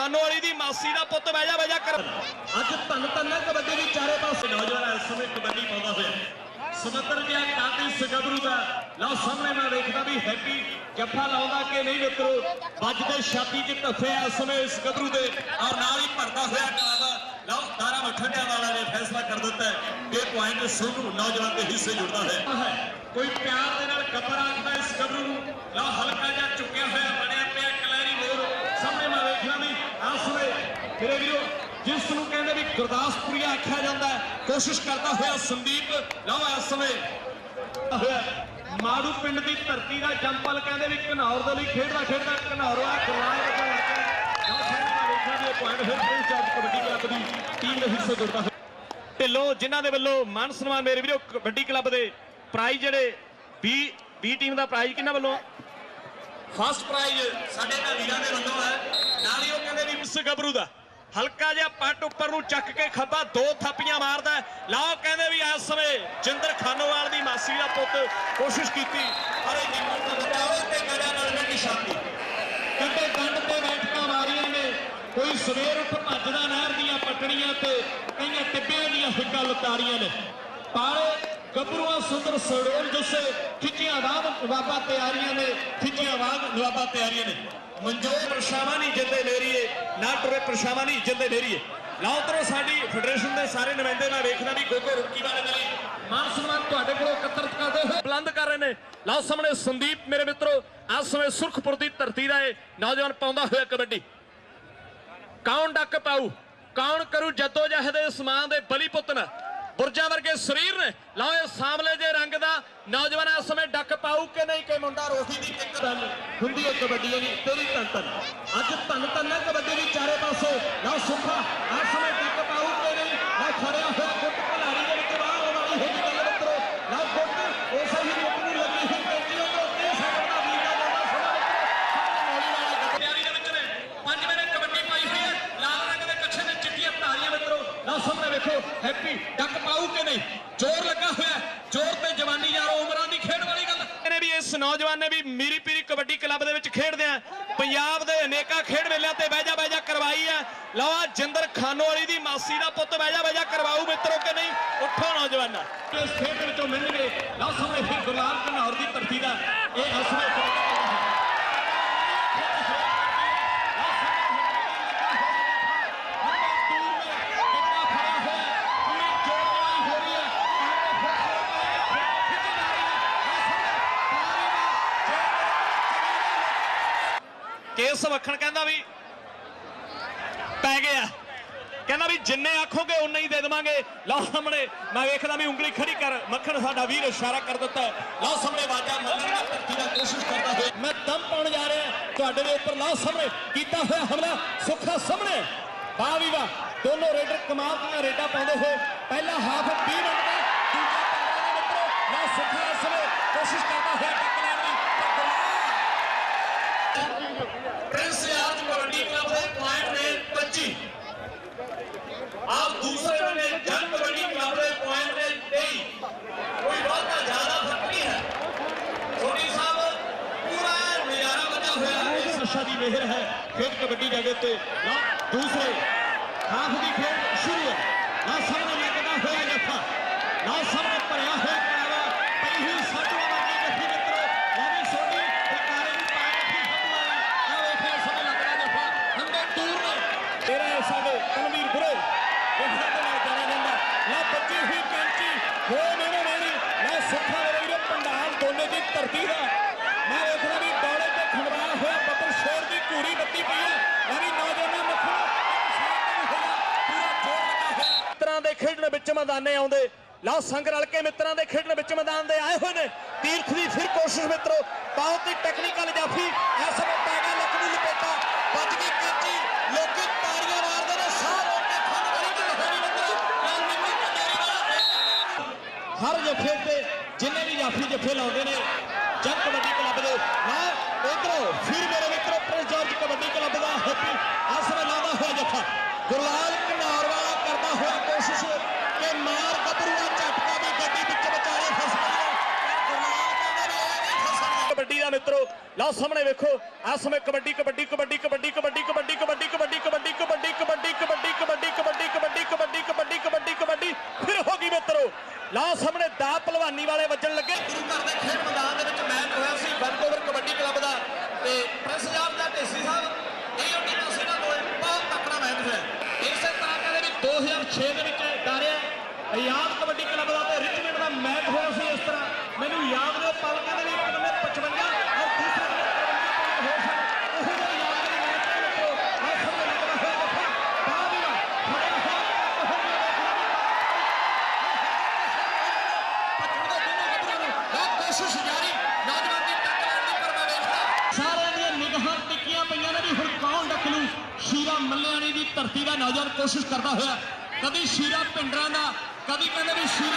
ਖਾਨੋ ਵਾਲੀ ਦੀ ਮਾਸੀ ਦਾ ਪੁੱਤ ਬਹਿ ਜਾ ਬਹਿ ਜਾ ਕਰ। ਅੱਜ ਧੰਨ ਧੰਨ ਕਬੱਡੀ ਦੀ ਚਾਰੇ ਪਾਸੇ ਨੌਜਵਾਨ ਇਸ ਸਮੇਂ ਕਬੱਡੀ ਪਾਉਂਦਾ ਹੋਇਆ। ਸਮੁੰਦਰ ਦੀਆਂ ਕਾਤੀ ਸਗਬਰੂ ਦਾ। ਲਓ, ਸਾਹਮਣੇ ਮੈਂ ਵੇਖਦਾ ਵੀ ਹੈਪੀ ਜੱਫਾ ਲਾਉਂਦਾ ਕਿ ਨਹੀਂ ਮਿੱਤਰੋ? ਵੱਜਦੇ ਛਾਤੀ 'ਚ ਧੱਫੇ ਇਸ ਸਮੇਂ ਇਸ ਗੱਭਰੂ ਦੇ। ਔਰ ਨਾਲ ਹੀ ਭਰਦਾ ਹੋਇਆ ਕਾਲਾ ਲਓ ਦਾਰਾ ਮੱਠੜਿਆਂ ਵਾਲਾ ਨੇ ਫੈਸਲਾ ਕਰ ਦਿੱਤਾ ਹੈ ਕਿ ਪੁਆਇੰਟ ਸੋਨੂ ਨੌਜਵਾਨ ਦੇ ਹਿੱਸੇ ਜੁੜਦਾ ਹੈ। ਕੋਈ ਪਿਆਰ ਦੇ ਨਾਲ ਗੱਬਰ ਆਖਦਾ ਇਸ ਗੱਭਰੂ ਨੂੰ। ਲਓ, ਹਲਕਾ ਜਿਹਾ ਚੁੱਕਿਆ ਹੋਇਆ ਬਣਿਆ ਪਿਆ ਕਲੈਰੀ ਮੋਰ ਸਾਹਮਣੇ ਮੈਂ ਵੇਖਦਾ ਵੀ ਇਸ ਸਮੇਂ ਮੇਰੇ ਵੀਰੋ ਜਿਸ ਨੂੰ ਕਹਿੰਦੇ ਵੀ ਗੁਰਦਾਸਪੁਰੀਆ ਆਖਿਆ ਜਾਂਦਾ ਕੋਸ਼ਿਸ਼ ਕਰਦਾ ਹੋਇਆ ਸੰਦੀਪ ਲਓ ਇਸ ਸਮੇਂ ਮਾੜੂ ਪਿੰਡ ਦੀ ਧਰਤੀ ਦਾ ਜੰਪਲ ਕਹਿੰਦੇ ਵੀ ਘਨੌਰ ਦੇ ਲਈ ਖੇਡਦਾ ਖੇਡਦਾ ਘਨੌਰ ਆ ਗੁਰਨਾਮ ਵਜੋਂ ਆ ਕੇ ਲਓ ਸਾਹਮਣੇ ਵੇਖਿਆ ਵੀ ਇਹ ਪੁਆਇੰਟ ਫਿਰ ਪ੍ਰਿੰਸ ਚਾਰਜ ਕਬੱਡੀ ਕਲੱਬ ਦੀ ਟੀਮ ਦੇ ਹਿੱਸੇ ਜੁੜਦਾ ਢਿੱਲੋਂ ਜਿਨ੍ਹਾਂ ਦੇ ਵੱਲੋਂ ਮਾਨ ਸਨਮਾਨ ਮੇਰੇ ਵੀਰੋ ਕਬੱਡੀ ਕਲੱਬ ਦੇ ਪ੍ਰਾਈਜ਼ ਜਿਹੜੇ 20 20 ਟੀਮ ਦਾ ਪ੍ਰਾਈਜ਼ ਕਿਹਨਾਂ ਵੱਲੋਂ? ਫਸਟ ਪ੍ਰਾਈਜ਼ ਸਾਡੇ ਨਾਲ ਵੀਰਾਂ ਦੇ ਵੱਲੋਂ ਹੈ। ਨਾਲ ਹੀ ਉਹ ਕਹਿੰਦੇ ਵੀ ਇਸ ਗੱਭਰੂ ਦਾ। ਹਲਕਾ ਜਿਹਾ ਪੱਟ ਉੱਪਰ ਨੂੰ ਚੱਕ ਕੇ ਖੱਬਾ, ਦੋ ਥਾਪੀਆਂ ਮਾਰਦਾ ਲਾਓ ਕਹਿੰਦੇ ਵੀ ਇਸ ਸਮੇਂ ਜਿੰਦਰ ਖਾਨੋਵਾਲ ਦੀ ਮਾਸੀ ਦਾ ਪੁੱਤ ਕੋਸ਼ਿਸ਼ ਕੀਤੀ ਅਰੇ ਨਿੰਮਣ ਦਾ ਬਚਾਓ ਤੇ ਗੜਿਆ ਨਾਲ ਨਹੀਂ ਸ਼ਾਂਤੀ ਕਿਤੇ ਗੰਢ ਤੇ ਬੈਠਕਾਂ ਮਾਰੀਆਂ ਨੇ, ਕੋਈ ਸਵੇਰ ਉੱਠ ਭੱਜਦਾ ਨਹਿਰ ਦੀਆਂ ਪਟੜੀਆਂ ਤੇ ਕਈਆਂ ਟਿੱਬਿਆਂ ਦੀਆਂ ਹਿੱਕਾਂ ਲਤਾਰੀਆਂ ਨੇ। ਪਰ ਗੱਭਰੂਆਂ ਸੁੰਦਰ ਸੜੋਲ ਜੁਸੇ, ਖਿੱਚੀਆਂ ਵਾਗ ਨਵਾਬਾ ਤਿਆਰੀਆਂ ਨੇ, ਖਿੱਚੀਆਂ ਵਾਗ ਨਵਾਬਾ ਤਿਆਰੀਆਂ ਨੇ। ਮਨਜੋਤ ਪ੍ਰਸ਼ਾਵਾ ਨਹੀਂ ਜਿੰਦੇ ਲੇਰੀਏ ਨਾ ਟੁਰੇ ਪ੍ਰਸ਼ਾਵਾ ਨਹੀਂ ਜਿੰਦੇ ਲੇਰੀਏ ਲਓ ਤਰੋ ਸਾਡੀ ਫੈਡਰੇਸ਼ਨ ਦੇ ਸਾਰੇ ਨੁਮਾਇੰਦੇ ਮੈਂ ਵੇਖਦਾ ਵੀ ਗੋਗੋ ਰੁਕੀ ਵਾਲੇ ਨੇ ਮਾਨ ਸਨਮਾਨ ਤੁਹਾਡੇ ਕੋਲੋਂ ਇਕੱਤਰਤ ਕਰਦੇ ਹੋਏ ਬੁਲੰਦ ਕਰ ਰਹੇ ਨੇ। ਲਾਓ ਸਾਹਮਣੇ ਸੰਦੀਪ ਮੇਰੇ ਮਿੱਤਰੋ ਇਸ ਸਮੇਂ ਸੁਰਖਪੁਰ ਦੀ ਧਰਤੀ ਦਾ ਇਹ ਨੌਜਵਾਨ ਪਾਉਂਦਾ ਹੋਇਆ ਕਬੱਡੀ। ਕੌਣ ਡੱਕ ਪਾਉ ਕੌਣ ਕਰੂ ਜੱਦੋ ਜਹਿਦ ਇਸ ਮਾਂ ਦੇ ਬਲੀ ਪੁੱਤ ਨੇ ਬੁਰਜਾਂ ਵਰਗੇ ਸਰੀਰ ਨੇ। ਲਓ ਇਹ ਸਾਹਮਣੇ ਜੇ ਰੰਗ ਦਾ ਨੌਜਵਾਨ ਇਸ ਸਮੇਂ ਡੱਕ ਪਾਊ ਕਿ ਨਹੀਂ ਕਿ ਮੁੰਡਾ ਰੋਸੀ ਦੀ ਕਿੱਕਰ ਹੁੰਦੀ ਹੈ ਕਬੱਡੀ ਦੀ ਤੇਰੀ ਧੰਨ ਧੰਨ ਅੱਜ ਧੰਨ ਧੰਨ ਕਬੱਡੀ ਦੀ ਚਾਰੇ ਪਾਸੇ। ਲਓ ਸੁੱਖਾ ਇਸ ਸਮੇਂ ਟੱਕ ਪਾਉ ਕੇ ਨਹੀਂ ਲਓ ਖੜਿਆ ਹੋਇਆ ਗੁੱਟ ਭਲਾਰੀ ਦੇ ਵਿੱਚ ਬਾਹਰ ਆਉਣ ਵਾਲੀ ਹੋਈ ਗੱਲ ਮਿੱਤਰੋ ਲਓ ਗੁੱਟ ਉਸੇ ਹੀ ਰੁਕ ਨੂੰ ਲੱਗੀ ਹੋਈ ਪੈਂਦੀ ਉਧਰੋਂ 30 ਸੈਕਿੰਡ ਦਾ ਵੀਰ ਦਾ ਜਾਂਦਾ ਸੋਨਾ ਮਿੱਤਰੋ ਮੌਲੀ ਵਾਲਾ ਗੱਟ ਤਿਆਰੀ ਦੇ ਵਿੱਚ ਨੇ ਪੰਜ ਮੇਰੇ ਕਬੱਡੀ ਪਾਈ ਹੋਈ ਹੈ ਲਾਲ ਰੰਗ ਦੇ ਕੱਛੇ ਤੇ ਚਿੱਟੀਆਂ ਧਾਰੀਆਂ ਮਿੱਤਰੋ ਲਓ ਸਾਹਮਣੇ ਵੇਖੋ ਹੈਪੀ ਡੱਕ ਪਾਊ ਕਿ ਨਹੀਂ ਜ਼ੋਰ ਲੱਗਾ ਹੋਇਆ ਹੈ। ਜ਼ੋਰ ਤੇ ਜਵਾਨੀ ਯਾਰੋ ਉਮਰਾਂ ਦੀ ਖੇਡ ਵਾਲੀ ਗੱਲ ਨੇ ਵੀ ਇਸ ਨੌਜਵਾਨ ਨੇ ਵੀ ਮੀਰੀ ਪੀਰੀ ਕਬੱਡੀ ਕਲੱਬ ਦੇ ਵਿੱਚ ਖੇਡਦੇ ਆ। ਪੰਜਾਬ ਦੇ ਅਨੇਕਾਂ ਖੇਡ ਮੇਲਿਆਂ ਤੇ ਬਹਿਜਾ ਬਹਿਜਾ ਕਰਵਾਈ ਆ। ਲਓ ਆ ਜਿੰਦਰ ਖਾਨੋ ਵਾਲੀ ਦੀ ਮਾਸੀ ਦਾ ਪੁੱਤ ਬਹਿਜਾ ਬਹਿਜਾ ਕਰਵਾਊ ਮਿੱਤਰੋ ਕਿ ਨਹੀਂ? ਉੱਠੋ ਨੌਜਵਾਨਾਂ। ਇਸ ਖੇਡ ਵਿੱਚੋਂ ਮਿਲਣਗੇ? ਲਓ ਸਾਹਮਣੇ ਫਿਰ ਗੁਰਲਾਲ ਘਨੌਰ ਦੀ ਧਰਤੀ ਦਾ ਇਹ ਅਸਲੇ ਕੇਸ ਵਖਣ ਕਹਿੰਦਾ ਵੀ ਪੈ ਗਿਆ। ਕਹਿੰਦਾ ਵੀ ਜਿੰਨੇ ਆਖੋਗੇ ਉਨੇ ਹੀ ਦੇ ਦੇਵਾਂਗੇ। ਲਓ ਸਾਹਮਣੇ, ਮੈਂ ਵੇਖਦਾ ਵੀ ਉਂਗਲੀ ਖੜੀ ਕਰ, ਮੱਖਣ ਸਾਡਾ ਵੀਰ ਇਸ਼ਾਰਾ ਕਰ ਦਿੱਤਾ ਲਓ ਸਾਹਮਣੇ ਵਾਜਾ ਮੰਨਣ ਦੀ ਧਰਤੀ ਦਾ ਕੋਸ਼ਿਸ਼ ਕਰਦਾ ਹੋਇਆ। ਮੈਂ ਦਮ ਪਾਉਣ ਜਾ ਰਿਹਾ ਤੁਹਾਡੇ ਦੇ ਉੱਪਰ ਲਓ ਸਾਹਮਣੇ, ਕੀਤਾ ਹੋਇਆ ਹਮਲਾ, ਸੁੱਖਾ ਸਾਹਮਣੇ। ਵਾਹ ਵੀ ਵਾਹ। ਦੋਨੋਂ ਰੇਡਰ ਕਮਾਲ ਦੀਆਂ ਰੇਡਾਂ ਪਾਉਂਦੇ ਹੋਏ ਪਹਿਲਾ ਹਾਫ 20 ਮਿੰਟ ਦਾ ਦੂਜਾ 15 ਦੇ ਮਿੱਤਰੋ। ਲਓ ਸੁੱਖਾ ਇਸ ਵੇਲੇ ਕੋਸ਼ਿਸ਼ ਕਰਦਾ ਹੋਇਆ ਟੱਕ ਲੈਣ ਦੀ ਪਰ ਗੁਲਾਮ ਪ੍ਰਿੰਸ ਯਾਰ ਕਬੱਡੀ ਕਲੱਬ ਦੇ ਪੁਆਇੰਟ ਨੇ 25 ਆਪ ਦੂਸਰੇ ਨੇ ਜਨ ਕਬੱਡੀ ਕਲੱਬ ਦੇ ਪੁਆਇੰਟ ਨੇ 23 ਕੋਈ ਬਹੁਤਾ ਜ਼ਿਆਦਾ ਫ਼ਰਕ ਨਹੀਂ ਹੈ ਸੋਨੀ ਸਾਹਿਬ ਪੂਰਾ ਨਜ਼ਾਰਾ ਬਚਾ ਹੋਇਆ ਹੈ ਇਸ ਅੱਛਾ ਦੀ ਮਿਹਰ ਹੈ ਖੇਡ ਕਬੱਡੀ ਜਗਤ ਤੇ ਲਓ ਦੂਸਰੇ ਹਾਫ ਦੀ ਖੇਡ ਸ਼ੁਰੂ ਹੈ ਲਓ ਸਾਹਮਣੇ ਲੱਗਦਾ ਹੋਇਆ ਜੱਫਾ ਲਓ ਸਾਹਮਣੇ ਭਰਿਆ ਹੋਇਆ ਕਰਾਵਾ ਪਈ ਹੋਈ ਸਾਧੂਆਂ ਦਾ ਕੀ ਜੱਫੀ ਮਿੱਤਰੋ ਲੈਣੀ ਸੋਨੀ ਤੇ ਕਾਰੇ ਨੂੰ ਪਾ ਰੱਖੀ ਸਾਧੂਆਂ ਨੇ ਆ ਵੇਖਿਆ ਸਮੇਂ ਲੱਗਦਾ ਜੱਫਾ ਹੰਦੇ ਦੂਰ ਨੇ ਬੱਜੀ ਹੋਈ ਕੈਂਚੀ ਹੋ ਮੈਨੂੰ ਨਹੀਂ ਲਾ ਸੁੱਖਾ ਮੇਰੇ ਵੀਰੋ ਪੰਡਾਲ ਦੋਨੇ ਦੀ ਧਰਤੀ ਦਾ ਮੈਂ ਵੇਖਦਾ ਵੀ ਦੌੜੇ ਤੇ ਖੰਡਵਾ ਹੋਇਆ ਬੱਬਰ ਸ਼ੇਰ ਦੀ ਘੂਰੀ ਬੱਤੀ ਪਈ ਹੈ ਮੈਂ ਵੀ ਨੌਜਵਾਨਾਂ ਮੱਖੂ ਪੂਰਾ ਜੋਰ ਲੱਗਾ ਹੋਇਆ ਮਿੱਤਰਾਂ ਦੇ ਖੇਡਣ ਵਿੱਚ ਮੈਦਾਨੇ ਆਉਂਦੇ। ਲਓ ਸੰਗ ਰਲ ਕੇ ਮਿੱਤਰਾਂ ਦੇ ਖੇਡਣ ਵਿੱਚ ਮੈਦਾਨ ਦੇ ਆਏ ਹੋਏ ਨੇ। ਤੀਰਥ ਦੀ ਫਿਰ ਕੋਸ਼ਿਸ਼ ਮਿੱਤਰੋ, ਬਹੁਤ ਹੀ ਟੈਕਨੀਕਲ ਜਾਫੀ ਇਸ ਵੇਲੇ ਪੈਗਾ ਲੱਕ ਨੂੰ ਹਰ ਜੱਫੇ ਉੱਤੇ ਜਿੰਨੇ ਵੀ ਜਾਫੀ ਜੱਫੇ ਲਾਉਂਦੇ ਨੇ ਜਨ ਕਬੱਡੀ ਕਲੱਬ ਦੇ ਨਾ ਇਧਰੋਂ, ਫਿਰ ਮੇਰੇ ਮਿੱਤਰੋ, ਪ੍ਰਿੰਸ ਜਾਰਜ ਕਬੱਡੀ ਕਲੱਬ ਦਾ ਹੈਪੀ ਆਸਰਾ ਲਾਉਂਦਾ ਹੋਇਆ ਜੱਫਾ ਗੁਰਲਾਲ ਘਨੌਰ ਵਾਲਾ ਕਰਦਾ ਹੋਇਆ ਕੋਸ਼ਿਸ਼ ਕਿ ਮਾਰ ਗੱਭਰੂਆ ਝਟਕਾ ਵੀ ਗੱਡੀ ਵਿੱਚ ਵਿਚਾਲੇ ਫਸ ਗਈ ਹੈ ਪਰ ਗੁਰਲਾਲ ਕਹਿੰਦਾ ਵੀ ਇਹ ਨਹੀਂ ਫਸਣਾ ਕਬੱਡੀ ਦਾ ਮਿੱਤਰੋ ਲਓ ਸਾਹਮਣੇ ਵੇਖੋ ਆ ਸਮੇਂ ਕਬੱਡੀ ਕਬੱਡੀ ਕਬੱਡੀ ਕਬੱਡੀ ਕਬੱਡੀ ਕਬੱਡੀ ਕਬੱਡੀ ਕਬੱਡੀ ਕਬੱਡੀ ਕਬੱਡੀ ਕਬੱਡੀ ਕਬੱਡੀ ਕਬੱਡੀ ਕਬੱਡੀ ਕਬੱਡੀ ਕਬੱਡੀ ਕਬੱਡੀ ਕਬੱਡੀ ਕਬੱਡੀ ਫਿਰ ਹੋ ਗਈ ਮਿੱਤਰੋ ਲਓ ਸਾਹਮਣੇ ਦਾ ਪਹਿਲਵਾਨੀ ਵਾਲੇ ਵੱਜਣ ਲੱਗੇ ਗੁਰੂ ਘਰ ਦੇ ਖੇਡ ਮੈਦਾਨ ਦੇ ਵਿੱਚ ਮੈਚ ਹੋਇਆ ਸੀ ਵੈਨਕੂਵਰ ਕਬੱਡੀ ਕਲੱਬ ਦਾ ਤੇ ਪ੍ਰੈਸ ਯਾਰ ਦਾ ਢੇਸੀ ਸਾਹਿਬ ਇਹ ਉਹਦੀ ਪਾਸੇ ਨਾਲ ਦੋਏ ਬਹੁਤ ਤਕੜਾ ਮੈਚ ਹੋਇਆ ਇਸੇ ਤਰ੍ਹਾਂ ਕਹਿੰਦੇ ਵੀ 2006 ਦੇ ਵਿੱਚ ਡਾਰਿਆ ਆਜ਼ਾਦ ਕਬੱਡੀ ਕਲੱਬ ਦਾ ਤੇ ਰਿਚਮੈਂਡ ਦਾ ਮੈਚ ਹੋਇਆ ਸੀ ਇਸ ਤਰ੍ਹਾਂ ਮੈਨੂੰ ਯਾਦ ਨੇ ਪਲ ਕਹਿੰਦੇ ਵੀ ਇੱਕ ਨੰਬਰ 55 ਔਰ ਦੂਸਰੇ ਨੰਬਰ 53 ਹੋ ਸਨ ਉਹ ਜੋ ਯਾਦ ਦੇ ਮੈਚ ਦੇ ਵਿੱਚ ਹਰ ਸਮੇਂ ਲੱਗਦਾ ਹੋਇਆ ਜੱਫਾ ਬਾਹਰ ਵੀ ਫੜਿਆ ਹੋਇਆ ਬਹੁਤ ਕੋਸ਼ਿਸ਼ ਜਾਰੀ ਨੌਜਵਾਨ ਦੀ ਟੱਕ ਲੈਣ ਦੀ ਪਰ ਮੈਂ ਵੇਖਦਾ ਸਾਰਿਆਂ ਦੀਆਂ ਨਿਗਾਹਾਂ ਟਿੱਕੀਆਂ ਪਈਆਂ ਨੇ ਵੀ ਹੁਣ ਕੌਣ ਡੱਕਲੂ ਸ਼ੀਰਾ ਮੱਲਿਆਣੀ ਦੀ ਧਰਤੀ ਦਾ ਨੌਜਵਾਨ ਕੋਸ਼ਿਸ਼ ਕਰਦਾ ਹੋਇਆ। ਕਦੀ ਸ਼ੀਰਾ ਪਿੰਡਰਾਂ ਦਾ ਕਦੀ ਕਹਿੰਦੇ ਵੀ ਸ਼ੀਰਾ